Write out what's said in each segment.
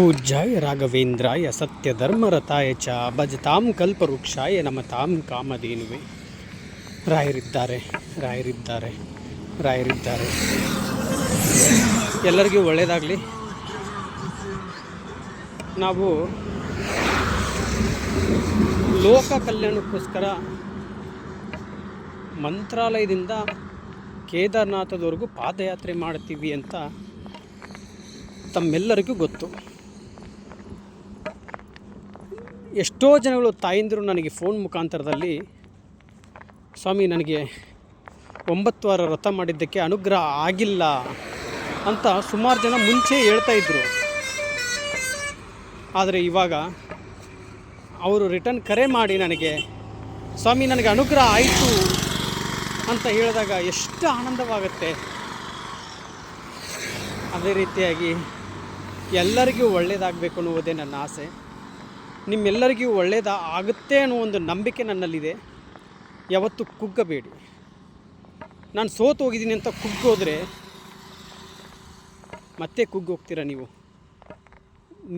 ಪೂಜ್ಯಾಯ ರಾಘವೇಂದ್ರಾಯ ಸತ್ಯಧರ್ಮರತಾಯ ಚ ಭಜತಾಂ ಕಲ್ಪವೃಕ್ಷಾಯ ನಮತಾಂ ಕಾಮಧೇನುವೆ. ರಾಯರಿದ್ದಾರೆ ರಾಯರಿದ್ದಾರೆ ರಾಯರಿದ್ದಾರೆ. ಎಲ್ಲರಿಗೂ ಒಳ್ಳೆಯದಾಗಲಿ ನಾವು ಲೋಕ ಕಲ್ಯಾಣಕ್ಕೋಸ್ಕರ ಮಂತ್ರಾಲಯದಿಂದ ಕೇದಾರನಾಥದವರೆಗೂ ಪಾದಯಾತ್ರೆ ಮಾಡ್ತೀವಿ ಅಂತ ತಮ್ಮೆಲ್ಲರಿಗೂ ಗೊತ್ತು. ಎಷ್ಟೋ ಜನಗಳು ತಾಯಂದಿರು ನನಗೆ ಫೋನ್ ಮುಖಾಂತರದಲ್ಲಿ, ಸ್ವಾಮಿ ನನಗೆ ಒಂಬತ್ತು ವಾರ ವ್ರತ ಮಾಡಿದ್ದಕ್ಕೆ ಅನುಗ್ರಹ ಆಗಿಲ್ಲ ಅಂತ ಸುಮಾರು ಜನ ಮುಂಚೆ ಹೇಳ್ತಾ ಇದ್ದರು ಆದರೆ ಇವಾಗ ಅವರು ರಿಟರ್ನ್ ಕರೆ ಮಾಡಿ ನನಗೆ, ಸ್ವಾಮಿ ನನಗೆ ಅನುಗ್ರಹ ಆಯಿತು ಅಂತ ಹೇಳಿದಾಗ ಎಷ್ಟು ಆನಂದವಾಗುತ್ತೆ. ಅದೇ ರೀತಿಯಾಗಿ ಎಲ್ಲರಿಗೂ ಒಳ್ಳೆಯದಾಗಬೇಕು ಅನ್ನುವುದೇ ನನ್ನ ಆಸೆ. ನಿಮ್ಮೆಲ್ಲರಿಗೂ ಒಳ್ಳೆಯದ ಆಗುತ್ತೆ ಅನ್ನೋ ಒಂದು ನಂಬಿಕೆ ನನ್ನಲ್ಲಿದೆ. ಯಾವತ್ತೂ ಕುಗ್ಗಬೇಡಿ. ನಾನು ಸೋತು ಹೋಗಿದ್ದೀನಿ ಅಂತ ಕುಗ್ಗೋದ್ರೆ ಮತ್ತೆ ಕುಗ್ಗೋಗ್ತೀರಾ ನೀವು?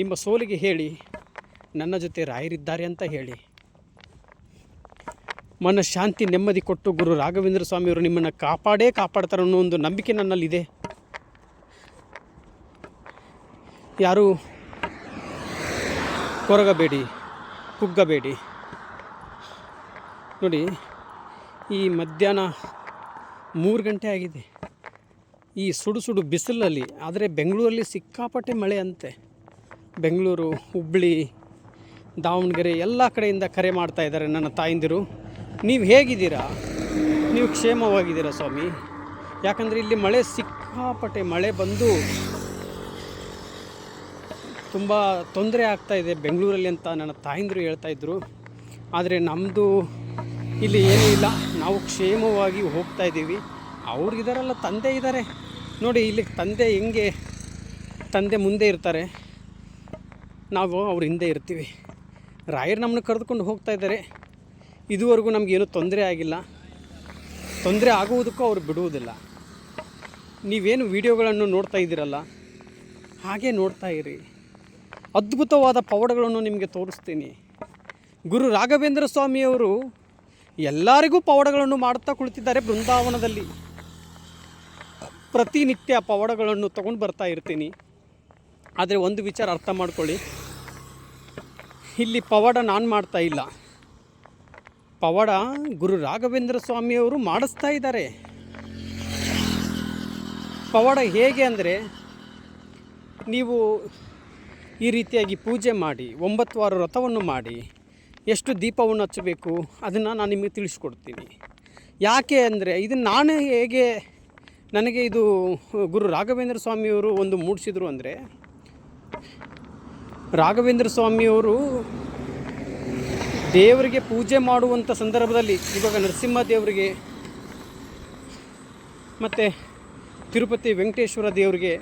ನಿಮ್ಮ ಸೋಲಿಗೆ ಹೇಳಿ, ನನ್ನ ಜೊತೆ ರಾಯರಿದ್ದಾರೆ ಅಂತ ಹೇಳಿ. ಮನಃಶಾಂತಿ ನೆಮ್ಮದಿ ಕೊಟ್ಟು ಗುರು ರಾಘವೇಂದ್ರ ಸ್ವಾಮಿಯವರು ನಿಮ್ಮನ್ನು ಕಾಪಾಡೇ ಕಾಪಾಡ್ತಾರೆ ಅನ್ನೋ ಒಂದು ನಂಬಿಕೆ ನನ್ನಲ್ಲಿದೆ. ಯಾರೂ ಕೊರಗಬೇಡಿ, ಕುಗ್ಗಬೇಡಿ. ನೋಡಿ, ಈ ಮಧ್ಯಾಹ್ನ ಮೂರು ಗಂಟೆ ಆಗಿದೆ. ಈ ಸುಡು ಸುಡು ಬಿಸಿಲಲ್ಲಿ ಆದರೆ ಬೆಂಗಳೂರಲ್ಲಿ ಸಿಕ್ಕಾಪಟ್ಟೆ ಮಳೆ ಅಂತೆ ಬೆಂಗಳೂರು ಹುಬ್ಬಳ್ಳಿ ದಾವಣಗೆರೆ ಎಲ್ಲ ಕಡೆಯಿಂದ ಕರೆ ಮಾಡ್ತಾ ಇದ್ದಾರೆ ನನ್ನ ತಾಯಂದಿರು. ನೀವು ಹೇಗಿದ್ದೀರಾ? ನೀವು ಕ್ಷೇಮವಾಗಿದ್ದೀರಾ ಸ್ವಾಮಿ? ಯಾಕಂದರೆ ಇಲ್ಲಿ ಮಳೆ ಸಿಕ್ಕಾಪಟ್ಟೆ ಮಳೆ ಬಂದು ತುಂಬ ತೊಂದರೆ ಆಗ್ತಾ ಇದೆ ಬೆಂಗಳೂರಲ್ಲಿ ಅಂತ ನನ್ನ ತಾಯಂದಿರು ಹೇಳ್ತಾಯಿದ್ರು ಆದರೆ ನಮ್ಮದು ಇಲ್ಲಿ ಏನೂ ಇಲ್ಲ. ನಾವು ಕ್ಷೇಮವಾಗಿ ಹೋಗ್ತಾ ಇದ್ದೀವಿ. ಅವ್ರಿಗಿದಾರಲ್ಲ ತಂದೆ ಇದ್ದಾರೆ ನೋಡಿ, ಇಲ್ಲಿ ತಂದೆ ಹೆಂಗೆ, ತಂದೆ ಮುಂದೆ ಇರ್ತಾರೆ. ನಾವು ಅವ್ರ ಹಿಂದೆ ಇರ್ತೀವಿ. ರಾಯರು ನಮ್ಮನ್ನು ಕರೆದುಕೊಂಡು ಹೋಗ್ತಾ ಇದ್ದಾರೆ. ಇದುವರೆಗೂ ನಮಗೇನು ತೊಂದರೆ ಆಗಿಲ್ಲ. ತೊಂದರೆ ಆಗುವುದಕ್ಕೂ ಅವರು ಬಿಡುವುದಿಲ್ಲ. ನೀವೇನು ವಿಡಿಯೋಗಳನ್ನು ನೋಡ್ತಾ ಇದ್ದೀರಲ್ಲ, ಹಾಗೆ ನೋಡ್ತಾ ಇರಿ. ಅದ್ಭುತವಾದ ಪವಾಡಗಳನ್ನು ನಿಮಗೆ ತೋರಿಸ್ತೀನಿ. ಗುರು ರಾಘವೇಂದ್ರ ಸ್ವಾಮಿಯವರು ಎಲ್ಲರಿಗೂ ಪವಾಡಗಳನ್ನು ಮಾಡುತ್ತಾ ಕುಳಿತಿದ್ದಾರೆ ಬೃಂದಾವನದಲ್ಲಿ. ಪ್ರತಿನಿತ್ಯ ಪವಾಡಗಳನ್ನು ತಗೊಂಡು ಬರ್ತಾ ಇರ್ತೀನಿ. ಆದರೆ ಒಂದು ವಿಚಾರ ಅರ್ಥ ಮಾಡ್ಕೊಳ್ಳಿ. ಇಲ್ಲಿ ಪವಾಡ ನಾನು ಮಾಡ್ತಾ ಇಲ್ಲ. ಪವಾಡ ಗುರು ರಾಘವೇಂದ್ರ ಸ್ವಾಮಿಯವರು ಮಾಡಿಸ್ತಾ ಇದ್ದಾರೆ. ಪವಾಡ ಹೇಗೆ ಅಂದರೆ, ನೀವು ಈ ರೀತಿಯಾಗಿ ಪೂಜೆ ಮಾಡಿ ಒಂಬತ್ತು ವಾರ ವ್ರತವನ್ನು ಮಾಡಿ, ಎಷ್ಟು ದೀಪವನ್ನು ಹಚ್ಚಬೇಕು ಅದನ್ನು ನಾನು ನಿಮಗೆ ತಿಳಿಸ್ಕೊಡ್ತೀನಿ. ಯಾಕೆ ಅಂದರೆ ಇದನ್ನು ನಾನು ಹೇಗೆ ನನಗೆ ಇದು ಗುರು ರಾಘವೇಂದ್ರ ಸ್ವಾಮಿಯವರು ಒಂದು ಮೂಡಿಸಿದ್ರು ಅಂದರೆ, ರಾಘವೇಂದ್ರ ಸ್ವಾಮಿಯವರು ದೇವರಿಗೆ ಪೂಜೆ ಮಾಡುವಂಥ ಸಂದರ್ಭದಲ್ಲಿ ಇವಾಗ ನರಸಿಂಹ ದೇವರಿಗೆ ಮತ್ತು ತಿರುಪತಿ ವೆಂಕಟೇಶ್ವರ ದೇವರಿಗೆ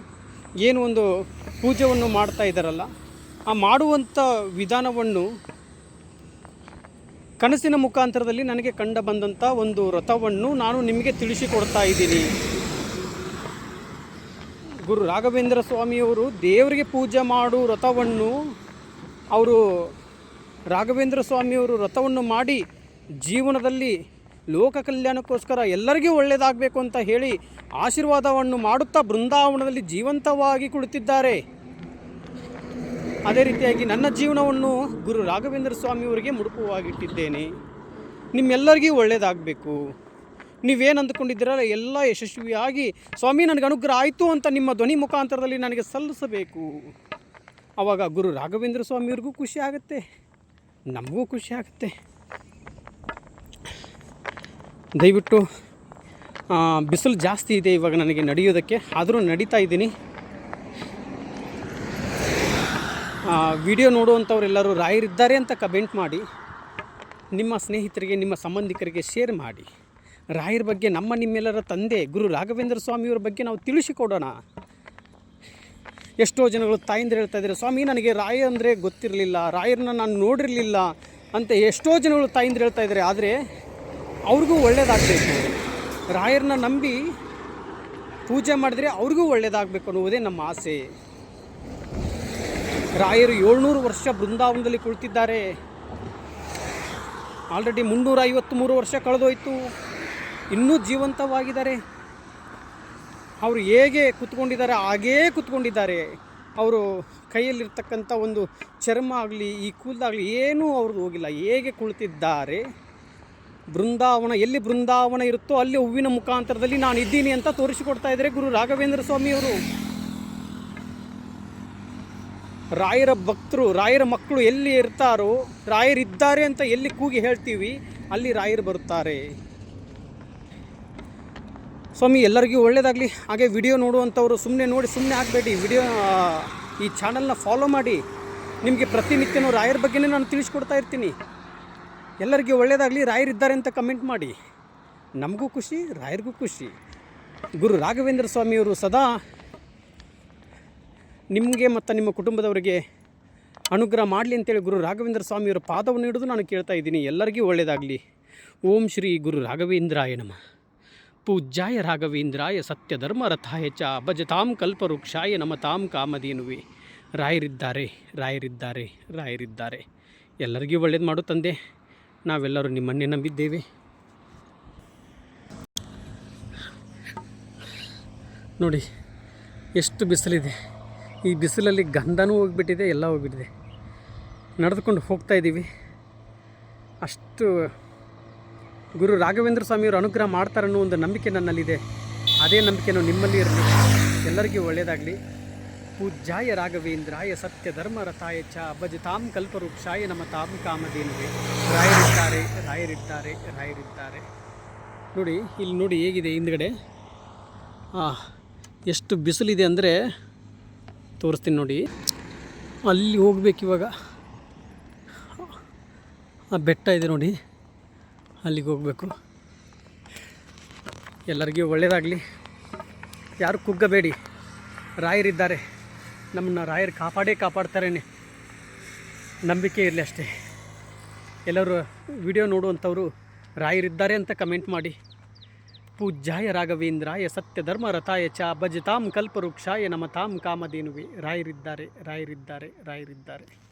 ಏನು ಒಂದು ಪೂಜೆಯನ್ನು ಮಾಡ್ತಾ ಇದ್ದಾರಲ್ಲ, ಆ ಮಾಡುವಂಥ ವಿಧಾನವನ್ನು ಕನಸಿನ ಮುಖಾಂತರದಲ್ಲಿ ನನಗೆ ಕಂಡ ಬಂದಂಥ ಒಂದು ವ್ರತವನ್ನು ನಾನು ನಿಮಗೆ ತಿಳಿಸಿಕೊಡ್ತಾ ಇದ್ದೀನಿ. ಗುರು ರಾಘವೇಂದ್ರ ಸ್ವಾಮಿಯವರು ದೇವರಿಗೆ ಪೂಜೆ ಮಾಡು ವ್ರತವನ್ನು, ಅವರು ರಾಘವೇಂದ್ರ ಸ್ವಾಮಿಯವರು ರಥವನ್ನು ಮಾಡಿ ಜೀವನದಲ್ಲಿ ಲೋಕ ಕಲ್ಯಾಣಕ್ಕೋಸ್ಕರ ಎಲ್ಲರಿಗೂ ಒಳ್ಳೆಯದಾಗಬೇಕು ಅಂತ ಹೇಳಿ ಆಶೀರ್ವಾದವನ್ನು ಮಾಡುತ್ತಾ ಬೃಂದಾವನದಲ್ಲಿ ಜೀವಂತವಾಗಿ ಕುಳಿತಿದ್ದಾರೆ. ಅದೇ ರೀತಿಯಾಗಿ ನನ್ನ ಜೀವನವನ್ನು ಗುರು ರಾಘವೇಂದ್ರ ಸ್ವಾಮಿಯವರಿಗೆ ಮುಡುಪುವಾಗಿಟ್ಟಿದ್ದೇನೆ. ನಿಮ್ಮೆಲ್ಲರಿಗೂ ಒಳ್ಳೆಯದಾಗಬೇಕು ನೀವೇನು ಅಂದುಕೊಂಡಿದ್ದೀರಲ್ಲ ಎಲ್ಲ ಯಶಸ್ವಿಯಾಗಿ. ಸ್ವಾಮಿ, ನನಗೆ ಅನುಗ್ರಹ ಆಯಿತು ಅಂತ ನಿಮ್ಮ ಧ್ವನಿ ಮುಖಾಂತರದಲ್ಲಿ ನನಗೆ ಸಲ್ಲಿಸಬೇಕು. ಆವಾಗ ಗುರು ರಾಘವೇಂದ್ರ ಸ್ವಾಮಿಯವ್ರಿಗೂ ಖುಷಿ ಆಗುತ್ತೆ. ನಮಗೂ ಖುಷಿ ಆಗುತ್ತೆ. ದಯವಿಟ್ಟು ಬಿಸಿಲು ಜಾಸ್ತಿ ಇದೆ ಇವಾಗ ನನಗೆ ನಡೆಯೋದಕ್ಕೆ. ಆದರೂ ನಡೀತಾ ಇದ್ದೀನಿ. ವಿಡಿಯೋ ನೋಡುವಂಥವರೆಲ್ಲರೂ ರಾಯರಿದ್ದಾರೆ ಅಂತ ಕಮೆಂಟ್ ಮಾಡಿ. ನಿಮ್ಮ ಸ್ನೇಹಿತರಿಗೆ, ನಿಮ್ಮ ಸಂಬಂಧಿಕರಿಗೆ ಶೇರ್ ಮಾಡಿ. ರಾಯರ ಬಗ್ಗೆ ನಮ್ಮ ನಿಮ್ಮೆಲ್ಲರ ತಂದೆ ಗುರು ರಾಘವೇಂದ್ರ ಸ್ವಾಮಿಯವರ ಬಗ್ಗೆ ನಾವು ತಿಳಿಸಿಕೊಡೋಣ. ಎಷ್ಟೋ ಜನಗಳು ತಾಯಿಂದ್ರೆ ಹೇಳ್ತಾ ಇದ್ದಾರೆ, ಸ್ವಾಮಿ, ನನಗೆ ರಾಯ ಅಂದರೆ ಗೊತ್ತಿರಲಿಲ್ಲ, ರಾಯರನ್ನ ನಾನು ನೋಡಿರಲಿಲ್ಲ ಅಂತ ಎಷ್ಟೋ ಜನಗಳು ತಾಯಿಂದ್ರೆ ಹೇಳ್ತಾ ಇದ್ದಾರೆ. ಆದರೆ ಅವ್ರಿಗೂ ಒಳ್ಳೆಯದಾಗಬೇಕು ರಾಯರನ್ನ ನಂಬಿ ಪೂಜೆ ಮಾಡಿದ್ರೆ ಅವ್ರಿಗೂ ಒಳ್ಳೆಯದಾಗಬೇಕು ಅನ್ನುವುದೇ ನಮ್ಮ ಆಸೆ. ರಾಯರು ಏಳ್ನೂರು ವರ್ಷ ಬೃಂದಾವನದಲ್ಲಿ ಕುಳಿತಿದ್ದಾರೆ. ಆಲ್ರೆಡಿ ಮುನ್ನೂರ ಐವತ್ತ್ಮೂರು ವರ್ಷ ಕಳೆದೋಯ್ತು. ಇನ್ನೂ ಜೀವಂತವಾಗಿದ್ದಾರೆ. ಅವರು ಹೇಗೆ ಕುತ್ಕೊಂಡಿದ್ದಾರೆ, ಹಾಗೇ ಕುತ್ಕೊಂಡಿದ್ದಾರೆ. ಅವರು ಕೈಯಲ್ಲಿರ್ತಕ್ಕಂಥ ಒಂದು ಚರ್ಮ ಆಗಲಿ, ಈ ಕೂದಲಾಗಲಿ ಏನೂ ಅವ್ರದ್ದು ಹೋಗಿಲ್ಲ. ಹೇಗೆ ಕುಳಿತಿದ್ದಾರೆ? ಬೃಂದಾವನ, ಎಲ್ಲಿ ಬೃಂದಾವನ ಇರುತ್ತೋ ಅಲ್ಲಿ ಹೂವಿನ ಮುಖಾಂತರದಲ್ಲಿ ನಾನು ಇದ್ದೀನಿ ಅಂತ ತೋರಿಸಿಕೊಡ್ತಾ ಇದ್ದಾರೆ ಗುರು ರಾಘವೇಂದ್ರ ಸ್ವಾಮಿಯವರು. ರಾಯರ ಭಕ್ತರು, ರಾಯರ ಮಕ್ಕಳು ಎಲ್ಲಿ ಇರ್ತಾರೋ, ರಾಯರಿದ್ದಾರೆ ಅಂತ ಎಲ್ಲಿ ಕೂಗಿ ಹೇಳ್ತೀವಿ, ಅಲ್ಲಿ ರಾಯರು ಬರುತ್ತಾರೆ. ಸ್ವಾಮಿ, ಎಲ್ಲರಿಗೂ ಒಳ್ಳೆಯದಾಗಲಿ ಹಾಗೆ ವಿಡಿಯೋ ನೋಡುವಂಥವ್ರು ಸುಮ್ಮನೆ ನೋಡಿ ಸುಮ್ಮನೆ ಆಗಬೇಡಿ. ವಿಡಿಯೋ ಈ ಚಾನಲ್ನ ಫಾಲೋ ಮಾಡಿ. ನಿಮಗೆ ಪ್ರತಿನಿತ್ಯನೂ ರಾಯರ ಬಗ್ಗೆನೇ ನಾನು ತಿಳಿಸ್ಕೊಡ್ತಾ ಇರ್ತೀನಿ. ಎಲ್ಲರಿಗೂ ಒಳ್ಳೆಯದಾಗಲಿ ರಾಯರಿದ್ದಾರೆ ಅಂತ ಕಮೆಂಟ್ ಮಾಡಿ. ನಮಗೂ ಖುಷಿ, ರಾಯರಿಗೂ ಖುಷಿ. ಗುರು ರಾಘವೇಂದ್ರ ಸ್ವಾಮಿಯವರು ಸದಾ ನಿಮಗೆ ಮತ್ತು ನಿಮ್ಮ ಕುಟುಂಬದವರಿಗೆ ಅನುಗ್ರಹ ಮಾಡಲಿ ಅಂತೇಳಿ ಗುರು ರಾಘವೇಂದ್ರ ಸ್ವಾಮಿಯವರ ಪಾದವನ್ನು ಹಿಡಿದು ನಾನು ಕೇಳ್ತಾ ಇದ್ದೀನಿ. ಎಲ್ಲರಿಗೂ ಒಳ್ಳೆಯದಾಗಲಿ ಓಂ ಶ್ರೀ ಗುರು ರಾಘವೇಂದ್ರಾಯ ನಮಃ. ಪೂಜ್ಯಾಯ ರಾಘವೇಂದ್ರಾಯ ಸತ್ಯಧರ್ಮ ರಥಾಯ ಚ ಭಜತಾಂ ಕಲ್ಪವೃಕ್ಷಾಯ ನಮತಾಂ ಕಾಮಧೇನುವೆ. ರಾಯರಿದ್ದಾರೆ ರಾಯರಿದ್ದಾರೆ ರಾಯರಿದ್ದಾರೆ. ಎಲ್ಲರಿಗೂ ಒಳ್ಳೇದು ಮಾಡು ತಂದೆ. ನಾವೆಲ್ಲರೂ ನಿಮ್ಮನ್ನೇ ನಂಬಿದ್ದೇವೆ. ನೋಡಿ, ಎಷ್ಟು ಬಿಸಿಲಿದೆ. ಈ ಬಿಸಿಲಲ್ಲಿ ಗಂಧನೂ ಹೋಗ್ಬಿಟ್ಟಿದೆ, ಎಲ್ಲ ಹೋಗ್ಬಿಟ್ಟಿದೆ. ನಡೆದುಕೊಂಡು ಹೋಗ್ತಾ ಇದ್ದೀವಿ. ಅಷ್ಟು ಗುರು ರಾಘವೇಂದ್ರ ಸ್ವಾಮಿಯವರು ಅನುಗ್ರಹ ಮಾಡ್ತಾರೆ ಅನ್ನೋ ಒಂದು ನಂಬಿಕೆ ನನ್ನಲ್ಲಿದೆ. ಅದೇ ನಂಬಿಕೆನೂ ನಿಮ್ಮಲ್ಲಿ ಇರಲಿ. ಎಲ್ಲರಿಗೂ ಒಳ್ಳೆಯದಾಗಲಿ ಪೂಜ್ಯಾಯ ರಾಘವೇಂದ್ರಾಯ ಸತ್ಯ ಧರ್ಮರಥಾಯ ಚ ಚ ಭಜತಾಂ ಕಲ್ಪವೃಕ್ಷಾಯ ನಮ್ಮ ತಾಂ ಕಾಮಧೇನುವೆ. ರಾಯರಿದ್ದಾರೆ ರಾಯರಿದ್ದಾರೆ ರಾಯರಿದ್ದಾರೆ ನೋಡಿ, ಇಲ್ಲಿ ನೋಡಿ ಹೇಗಿದೆ ಹಿಂದ್ಗಡೆ. ಎಷ್ಟು ಬಿಸಿಲಿದೆ ಅಂದರೆ ತೋರಿಸ್ತೀನಿ ನೋಡಿ. ಅಲ್ಲಿ ಹೋಗ್ಬೇಕು ಇವಾಗ. ಆ ಬೆಟ್ಟ ಇದೆ ನೋಡಿ. ಅಲ್ಲಿಗೆ ಹೋಗಬೇಕು. ಎಲ್ಲರಿಗೂ ಒಳ್ಳೆಯದಾಗಲಿ ಯಾರು ಕುಗ್ಗಬೇಡಿ. ರಾಯರಿದ್ದಾರೆ. ನಮ್ಮನ್ನು ರಾಯರು ಕಾಪಾಡೇ ಕಾಪಾಡ್ತಾರೇನೆ. ನಂಬಿಕೆ ಇರಲಿ ಅಷ್ಟೇ. ಎಲ್ಲರೂ ವಿಡಿಯೋ ನೋಡುವಂಥವರು ರಾಯರಿದ್ದಾರೆ ಅಂತ ಕಮೆಂಟ್ ಮಾಡಿ. ಪೂಜ್ಯಾಯ ರಾಘವೇಂದ್ರಾಯ ಸತ್ಯ ಧರ್ಮ ರಥಾಯ ಚ ಭಜತಾಂ ಕಲ್ಪವೃಕ್ಷಾಯ ನಮತಾಂ ಕಾಮಧೇನುವೆ. ರಾಯರಿದ್ದಾರೆ ರಾಯರಿದ್ದಾರೆ ರಾಯರಿದ್ದಾರೆ.